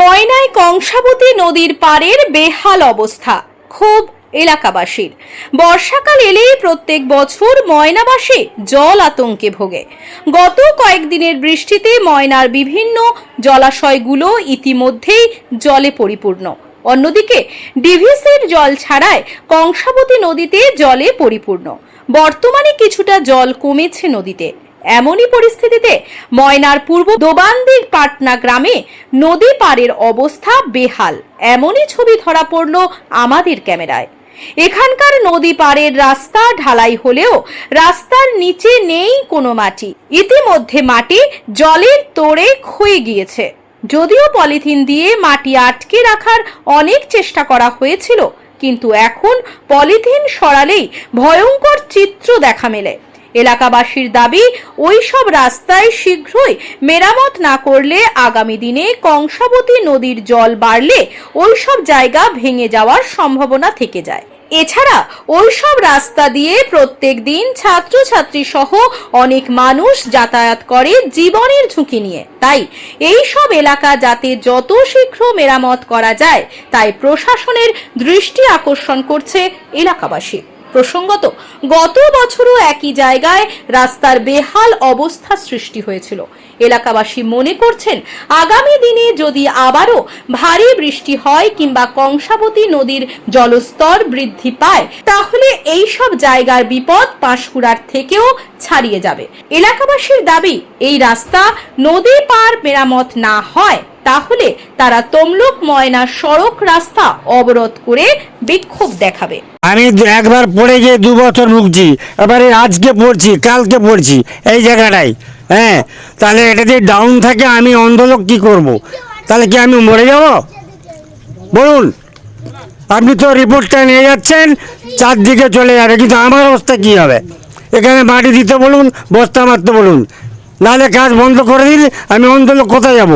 ময়নায় কংসাবতী নদীর পাড়ের বেহাল অবস্থা। খুব এলাকাবাসীর। বর্ষাকাল এলেই প্রত্যেক বছর ময়নাবাসী জল আতঙ্কে ভোগে। গত কয়েকদিনের বৃষ্টিতে ময়নার বিভিন্ন জলাশয়গুলো ইতিমধ্যেই জলে পরিপূর্ণ। অন্যদিকে ডিভিসির জল ছাড়ায় কংসাবতী নদীতে জলে পরিপূর্ণ। বর্তমানে কিছুটা জল কমেছে নদীতে। এমনই পরিস্থিতিতে ময়নার পূর্ব দোবান্দি পাটনা গ্রামে নদী পাড়ের অবস্থা বেহাল। এমনই ছবি ধরা পড়ল আমাদের ক্যামেরায়। এখানকার নদী পাড়ের রাস্তা ঢালাই হলেও রাস্তার নিচে নেই কোনো মাটি। ইতিমধ্যে মাটি জলের তোড়ে ক্ষয়ে গিয়েছে। যদিও পলিথিন দিয়ে মাটি আটকে রাখার অনেক চেষ্টা করা হয়েছিল, কিন্তু এখন পলিথিন সরালেই ভয়ঙ্কর চিত্র দেখা মেলে। এলাকাবাসীর দাবি ওই সব রাস্তায় শীঘ্রই মেরামত না করলে আগামী দিনে কংসাবতী নদীর জল বাড়লে ওই সব জায়গা ভেঙে যাওয়ার সম্ভাবনা থেকে যায়। এছাড়া ওই সব রাস্তা দিয়ে প্রত্যেক দিন ছাত্রছাত্রী সহ অনেক মানুষ যাতায়াত করে জীবনের ঝুঁকি নিয়ে। তাই এই সব এলাকা যাতে যত শীঘ্র মেরামত করা যায়, তাই প্রশাসনের দৃষ্টি আকর্ষণ করছে এলাকাবাসী। প্রসঙ্গত, গত বছরও একই জায়গায় রাস্তার বেহাল অবস্থা সৃষ্টি হয়েছিল। এলাকাবাসী মনে করছেন, আগামী দিনে যদি আবারও ভারী বৃষ্টি হয় কিংবা কংসাবতী নদীর জলস্তর বৃদ্ধি পায়, তাহলে এই সব জায়গার বিপদ পাঁশকুড়ার থেকেও ছাড়িয়ে যাবে। এলাকাবাসীর দাবি, এই রাস্তা নদী পার মেরামত না হয়। তাহলে তারা তমলুক, ময়না সড়ক রাস্তা অবরোধ করে বিক্ষোভ দেখাবে। আমি একবার পড়ে গিয়ে দু বছর ভুগছি। এবারে আজকে পড়ছি, কালকে পড়ছি, এই জায়গাটায় হ্যাঁ? তাহলে এটা যদি ডাউন থাকে, আমি অন্ধলোক কি করব। তাহলে কি আমি মরে যাব? বলুন। আপনি তো রিপোর্টটা নিয়ে যাচ্ছেন, চারদিকে চলে যাবে, কিন্তু আমার অবস্থা কি হবে? এখানে মাটি দিতে বলুন, বস্তা মারতে বলুন। নাহলে কাজ বন্ধ করে দিলে আমি অন্ধলোক কোথায় যাব?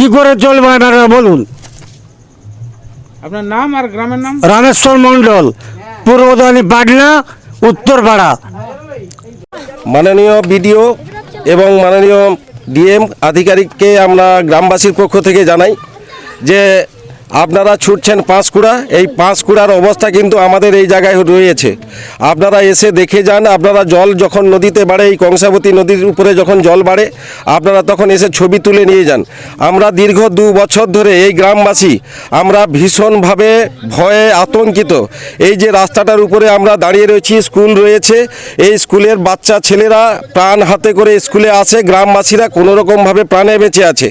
কি করে চলবে আপনারা বলুন? আপনার নাম আর গ্রামের নাম? রামেশ্বর মণ্ডল পূর্বদানি পাটনা উত্তরপাড়া। মাননীয় বিডিও এবং মাননীয় ডিএম আধিকারিককে আমরা গ্রামবাসীর পক্ষ থেকে জানাই যে আপনারা ছুটছেন পাঁশকুড়া, এই পাঁশকুড়ার অবস্থা কিন্তু আমাদের এই জায়গায় রয়েছে। আপনারা এসে দেখে যান, আপনারা জল যখন নদীতে বাড়ে, এই কংসাবতী নদীর উপরে যখন জল বাড়ে, আপনারা তখন এসে ছবি তুলে নিয়ে যান। আমরা দীর্ঘ দু বছর ধরে এই গ্রামবাসী, আমরা ভীষণভাবে ভয়ে আতঙ্কিত। এই যে রাস্তাটার উপরে আমরা দাঁড়িয়ে রয়েছি, স্কুল রয়েছে, এই স্কুলের বাচ্চা ছেলেরা প্রাণ হাতে করে স্কুলে আসে, গ্রামবাসীরা কোনোরকমভাবে প্রাণে বেঁচে আছে।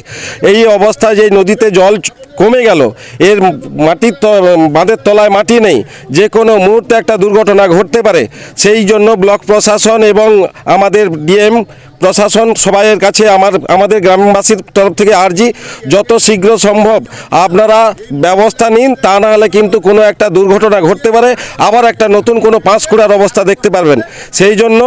এই অবস্থায় যে নদীতে জল কমে গেল। এর মাটির বাঁধের তলায় মাটি নেই। যে কোনো মুহূর্তে একটা দুর্ঘটনা ঘটতে পারে। সেই জন্য ব্লক প্রশাসন এবং আমাদের ডিএম প্রশাসন সবাইয়ের কাছে আমার, আমাদের গ্রামবাসীর তরফ থেকে আর্জি, যত শীঘ্র সম্ভব আপনারা ব্যবস্থা নিন, তা না হলে কিন্তু কোনো একটা দুর্ঘটনা ঘটতে পারে, আবার একটা নতুন কোনো পাঁশকুড়ার অবস্থা দেখতে পারবেন। সেই জন্য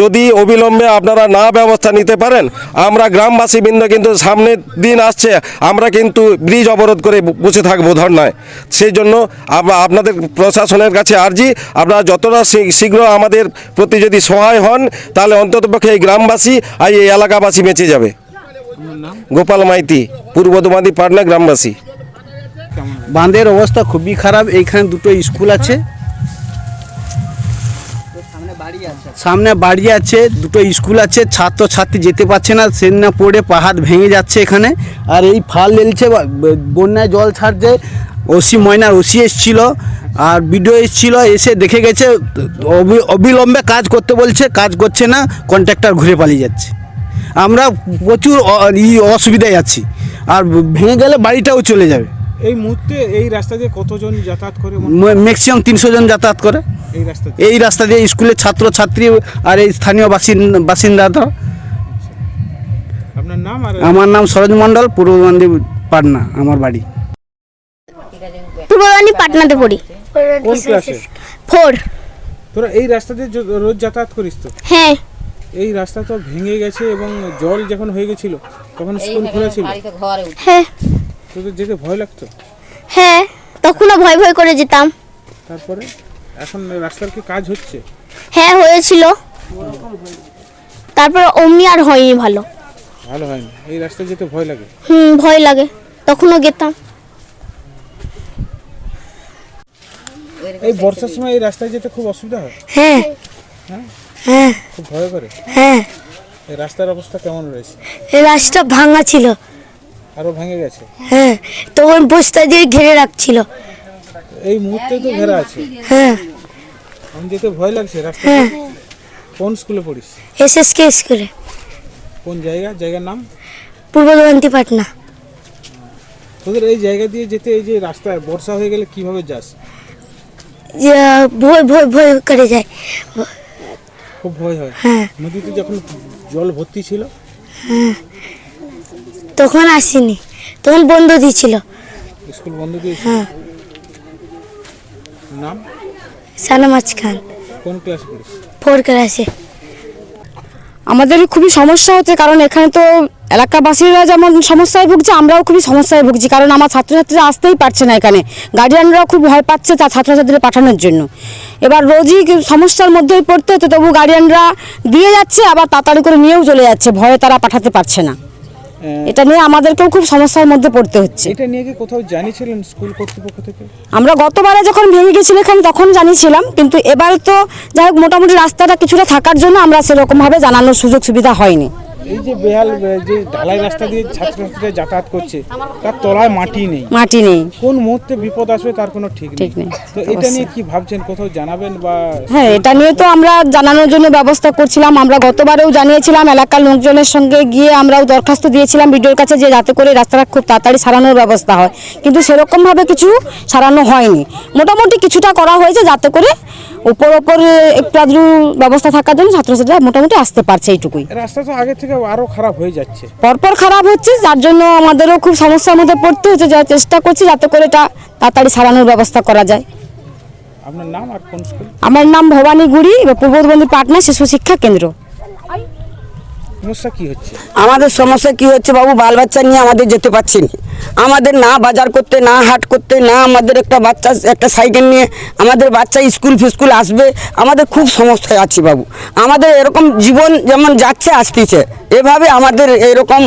যদি অবিলম্বে আপনারা না ব্যবস্থা নিতে পারেন, আমরা গ্রামবাসী বৃন্দ কিন্তু সামনের দিন আসছে, আমরা কিন্তু ব্রিজ অবরোধ করে বসে থাকব ধর্নায়। সেই জন্য আপনাদের প্রশাসনের কাছে আর্জি, আপনারা যতটা শীঘ্র আমাদের প্রতি যদি সহায় হন, তাহলে অন্ততপক্ষে এই গ্রামবাসী আর এই এলাকাবাসী বেঁচে যাবে। গোপাল মাইতি, পূর্ব দোমাদি পাটনা গ্রামবাসী। বাঁধের অবস্থা খুবই খারাপ, এইখানে দুটো স্কুল আছে। সামনে বাড়ি আছে, দুটো স্কুল আছে ছাত্র ছাত্রী যেতে পারছে না সেদিনা পড়ে পাহাড় ভেঙে যাচ্ছে এখানে। আর এই ফাল লেলছে বন্যায় জল ছাড়ছে ওসি ময়নার ওসি এসছিল আর বিডিও এসছিল এসে দেখে গেছে অবি- অবিলম্বে কাজ করতে বলছে কাজ করছে না কন্ট্রাক্টর ঘুরে পালিয়ে যাচ্ছে। আমরা প্রচুর ই অসুবিধায় আছি আর ভেঙে গেলে বাড়িটাও চলে যাবে। এই মুহূর্তে এই রাস্তা দিয়ে কতজন যাতায়াত করে ম্যাক্সিমাম তিনশো জন যাতায়াত করে। এই রাস্তা দিয়ে? এই রাস্তা দিয়ে স্কুলের ছাত্র ছাত্রী আর এই স্থানীয় বাসিন- বাসিন্দারা। আপনার নাম আর আমার নাম সরোজ মণ্ডল পূর্ব পাটনা আমার বাড়ি। পূর্ববাণী পাটনাতে পড়ি। কোন ক্লাসে? ফোর। তোরা এই রাস্তা দিয়ে রোজ যাতায়াত করিস তো? হ্যাঁ। এই রাস্তা তো ভেঙে গেছে এবং জল যখন হয়ে গেছিল তখন স্কুল খোলা ছিল হ্যাঁ। তোদের যেতে ভয় লাগতো? হ্যাঁ তখনও ভয় ভয় করে যেতাম। তারপরে? এখন রাস্তার কি কাজ হচ্ছে? হ্যাঁ হয়েছিল। তারপর অমনি আর হয়নি ভালো। ভালো হয়নি। এই রাস্তায় যেতে ভয় লাগে? হুম ভয় লাগে। তখনও গেতাম। এই বর্ষার সময় এই রাস্তায় যেতে খুব অসুবিধা হয়? হ্যাঁ। হ্যাঁ? খুব ভয় করে? হ্যাঁ। এই রাস্তার অবস্থা কেমন রয়েছে? এই রাস্তা ভাঙা ছিল। আরও ভেঙে গেছে? হ্যাঁ। তখন বস্তা দিয়ে ঘিরে রাখছিল। এই মুহূর্তে তো ঘেরা আছে। হ্যাঁ। আমি যেতে ভয় লাগছে রাস্তা হ্যাঁ। কোন স্কুলে পড়িস? এস এস কে স্কুলে। কোন জায়গা? জায়গার নাম? পূর্ব দমন্তী পাটনা। তোদের এই জায়গা দিয়ে যেতে এই যে রাস্তায় বর্ষা হয়ে গেলে কীভাবে যাস? ভয় ভয় ভয় করে যায়। খুব ভয় হয়। হ্যাঁ। নদীতে যখন জল ভর্তি ছিল? তখন আসিনি। তখন বন্ধ দিয়েছিল। স্কুল বন্ধ দিয়েছিল? হ্যাঁ। নাম? সানামাজ খান। কোন ক্লাসে পড়িস ফোর ক্লাসে আমাদের খুবই সমস্যা হচ্ছে কারণ এখানে তো এলাকাবাসীরা যেমন সমস্যায় ভুগছে আমরাও খুবই সমস্যায় ভুগছি। কারণ আমার ছাত্রছাত্রীরা আসতেই পারছে না এখানে। গার্ডিয়ানরাও খুব ভয় পাচ্ছে তার ছাত্রছাত্রীদের পাঠানোর জন্য। এবার রোজই সমস্যার মধ্যেই পড়তে হচ্ছে তবু গার্ডিয়ানরা দিয়ে যাচ্ছে আবার তাড়াতাড়ি করে নিয়েও চলে যাচ্ছে। ভয়ে তারা পাঠাতে পারছে না। এটা নিয়ে আমাদেরকেও খুব সমস্যার মধ্যে পড়তে হচ্ছে। এটা নিয়ে কি কোথাও জানিয়েছিলেন স্কুল কর্তৃপক্ষ থেকে? আমরা গতবারে যখন ভেঙে গেছিল এখানে তখন জানিয়েছিলাম কিন্তু এবারে তো যাই হোক মোটামুটি রাস্তাটা কিছুটা থাকার জন্য আমরা সেরকমভাবে জানানোর সুযোগ সুবিধা হয়নি। এই যে বেহাল যে ঢালাই রাস্তা দিয়ে ছাত্রছাত্রীরা যাতায়াত করছে তার তলায় মাটি নেই। মাটি নেই। কোন মুহূর্তে বিপদ আসবে তার কোনো ঠিক ঠিক নেই। তো এটা নিয়ে কি ভাবছেন? কোথাও জানাবেন বা হ্যাঁ এটা নিয়ে তো আমরা জানানোর জন্য ব্যবস্থা করছিলাম। আমরা গতবারেও জানিয়েছিলাম এলাকার লোকজনের সঙ্গে গিয়ে আমরাও দরখাস্ত দিয়েছিলাম বিডিওর কাছে যে যাতে করে রাস্তাটা খুব তাড়াতাড়ি সারানোর ব্যবস্থা হয়। কিন্তু সেরকমভাবে কিছু সারানো হয়নি। মোটামুটি কিছুটা করা হয়েছে যাতে করে উপর উপর একটু আধটু ব্যবস্থা থাকার জন্য ছাত্রছাত্রীরা মোটামুটি আসতে পারছে এইটুকুই। রাস্তা তো আগে থেকে আরও খারাপ হয়ে যাচ্ছে। পরপর খারাপ হচ্ছে যার জন্য আমাদেরও খুব সমস্যার মধ্যে পড়তে হচ্ছে যা চেষ্টা করছি যাতে করে এটা তাড়াতাড়ি সারানোর ব্যবস্থা করা যায়। আপনার নাম আর কোন স্কুল আমার নাম ভবানী গুড়ি পূর্ববঙ্গী পাটনা শিশু শিক্ষা কেন্দ্র। সমস্যা কি হচ্ছে? আমাদের সমস্যা কি হচ্ছে বাবু? বাল বাচ্চা নিয়ে আমাদের যেতে পারছি না। আমাদের না বাজার করতে, না হাট করতে, না আমাদের একটা বাচ্চা, একটা সাইকেল নিয়ে আমাদের বাচ্চা স্কুল ফিস্কুল আসবে, আমাদের খুব সমস্যায় আছি বাবু। আমাদের এরকম জীবন যেমন যাচ্ছে, আসতেছে। এভাবে আমাদের এরকম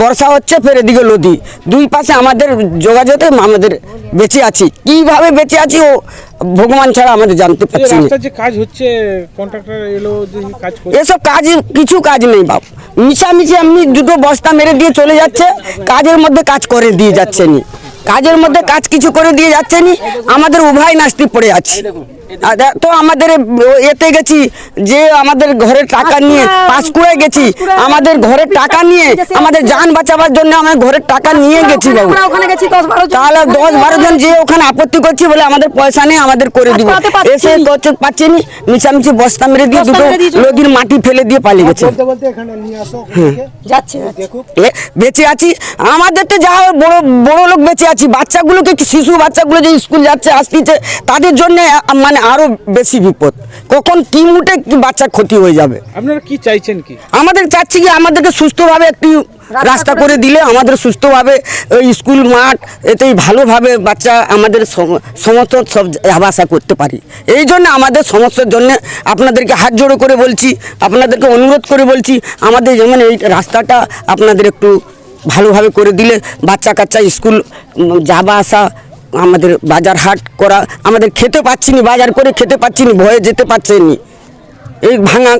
বর্ষা হচ্ছে, ফের এদিকে নদী। দুই পাশে আমাদের যোগাযোগে আমাদের বেঁচে আছি। কীভাবে বেঁচে আছি ও ভগবান ছাড়া আমাদের জানতে পারছি না। যে কাজ হচ্ছে কন্ট্রাক্টর এলো যে কাজ এসব কাজ কিছু কাজ নেই বাপ। মিশামিশি এমনি দুটো বস্তা মেরে দিয়ে চলে যাচ্ছে কাজের মধ্যে কাজ করে দিয়ে যাচ্ছে নি। কাজের মধ্যে কাজ কিছু করে দিয়ে যাচ্ছে নি আমাদের উভয় নাস্তি পড়ে আছে। তো আমাদের এতে গেছি যে আমাদের ঘরের টাকা নিয়ে পাঁশকুড়ায় গেছি। আমাদের ঘরের টাকা নিয়ে আমাদের যান বাঁচাবার জন্য আমরা ঘরের টাকা নিয়ে গেছি বাবু। ওখানে গেছি দশ বারো তাহলে দশ বারো জন যে ওখানে আপত্তি করছি বলে আমাদের পয়সা নেই আমাদের করে দিব। এসে। করতে পাচ্ছি নি মিছামিছি বস্তা মেরে দিয়ে দুটো নদীর মাটি ফেলে দিয়ে পালিয়ে গেছে। বেঁচে আছি। আমাদের তো যা হোক বড় বড় লোক বেঁচে আছি। বাচ্চাগুলোকে কি শিশু বাচ্চাগুলো যে স্কুল যাচ্ছে আসতেছে তাদের জন্য মানে আরও বেশি বিপদ। কখন কি মুটে কি বাচ্চার ক্ষতি হয়ে যাবে? আপনারা কি চাইছেন কি? আমাদের চাচ্ছি কি আমাদেরকে সুস্থভাবে একটি রাস্তা করে দিলে আমাদের সুস্থভাবে ওই স্কুল মাঠ এতেই ভালোভাবে বাচ্চা আমাদের সমস্ত সব আবাসা করতে পারি। এই জন্য আমাদের সমস্যার জন্য আপনাদেরকে হাত জোড়ো করে বলছি আপনাদেরকে অনুরোধ করে বলছি আমাদের যেমন এই রাস্তাটা আপনাদের একটু ভালোভাবে করে দিলে বাচ্চা কাচ্চা স্কুল যাবা আসা আমাদের বাজার হাট করা আমাদের খেতে পাচ্ছি নি বাজার করে খেতে পাচ্ছি নি ভয়ে যেতে পারছে নি এই ভাঙা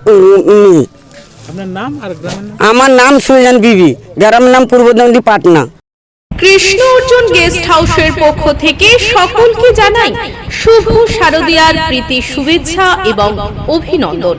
আমার নাম সুজান বিবি গ্রামের নাম পূর্বদন্ডী পাটনা। কৃষ্ণ অর্জুন গেস্ট হাউসের পক্ষ থেকে সকলকে জানাই শুভ শারদীয়ার প্রীতি শুভেচ্ছা এবং অভিনন্দন।